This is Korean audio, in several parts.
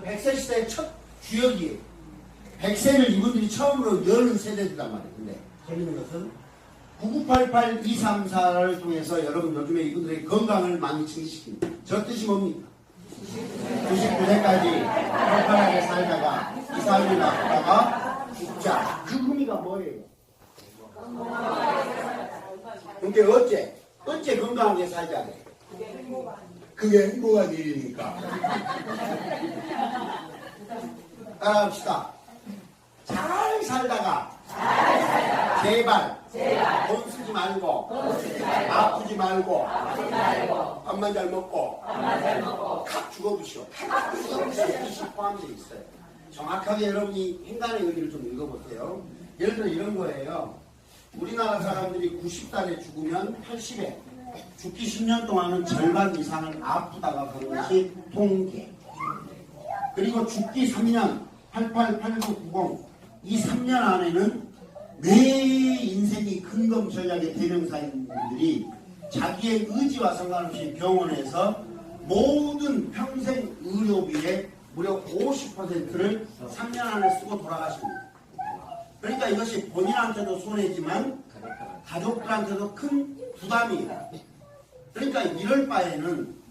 100세 시대의 첫 주역이에요. 100세를 이분들이 처음으로 여는 세대들단 말이에요. 근데 재밌는 것은 9988-234를 통해서 여러분 요즘에 이분들의 건강을 많이 증식시킵니다. 저 뜻이 뭡니까? 99세까지 평판하게 살다가 이사람이 나다가 죽자. 그 의미가 뭐예요? 그러니까 어째? 어째 건강하게 살자 돼? 그게 행복한 일이니까. 따라합시다. 잘 살다가 제발 돈 쓰지 말고 아프지 말고 밥만 잘 먹고 각 죽어보시오. 각 죽어보시오. 포함되어 있어요. 정확하게 여러분이 행간의 의미를 좀 읽어보세요. 예를 들어 이런 거예요. 우리나라 사람들이 90달에 죽으면 80에 죽기 10년 동안은 절반 이상을 아프다가 그런 것이 통계. 그리고 죽기 3년 88, 89, 90 이 3년 안에는 내 인생이 근검 전략의 대명사인 분들이 자기의 의지와 상관없이 병원에서 모든 평생 의료비의 무려 50%를 3년 안에 쓰고 돌아가십니다. 그러니까 이것이 본인한테도 손해지만 가족들한테도 큰 부담이에요. 그러니까 이럴 바에는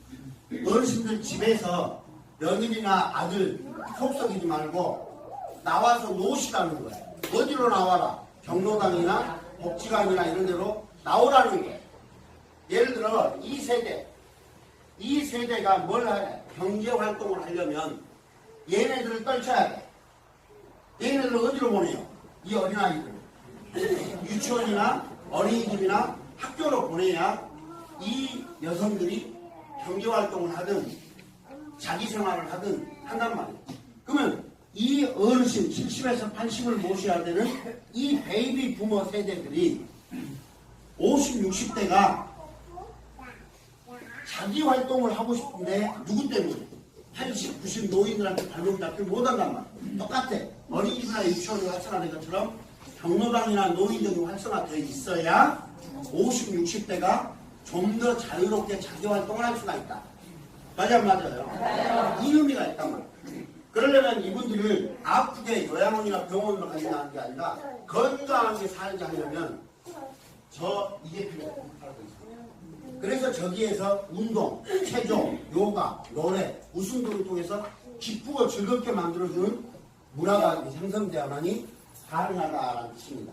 어르신들 집에서 며느리나 아들 속썩이지 말고 나와서 노시라는 거예요. 어디로 나와라? 경로당이나 복지관이나 이런 데로 나오라는 거예요. 예를 들어 이 세대, 이 세대가 뭘 해? 경제 활동을 하려면 얘네들을 떨쳐야 돼. 얘네들을 어디로 보내요? 이 어린아이들. 유치원이나 어린이집이나 학교로 보내야 이 여성들이 경제 활동을 하든 자기 생활을 하든 한단 말이에요. 그러면 이 어르신 70에서 80을 모셔야 되는 이 베이비 부모 세대들이 50, 60대가 자기 활동을 하고 싶은데 누구 때문에? 80, 90 노인들한테 발목 잡지 못한단 말이에요. 똑같아. 어린이집이나 유치원이 활성화된 것처럼 경로당이나 노인등이 활성화되어 있어야 50, 60대가 좀 더 자유롭게 자기 활동을 할 수가 있다. 맞아, 맞아요. 이 의미가 있단 말이에요. 그러려면 이분들을 아프게 요양원이나 병원으로 가진다는 게 아니라 건강하게 살게 하려면 저 이게 필요해요. 그래서 저기에서 운동, 체조, 요가, 노래, 웃음 등을 통해서 기쁘고 즐겁게 만들어주는 문화가 형성되어야만이 가능하다는 뜻입니다.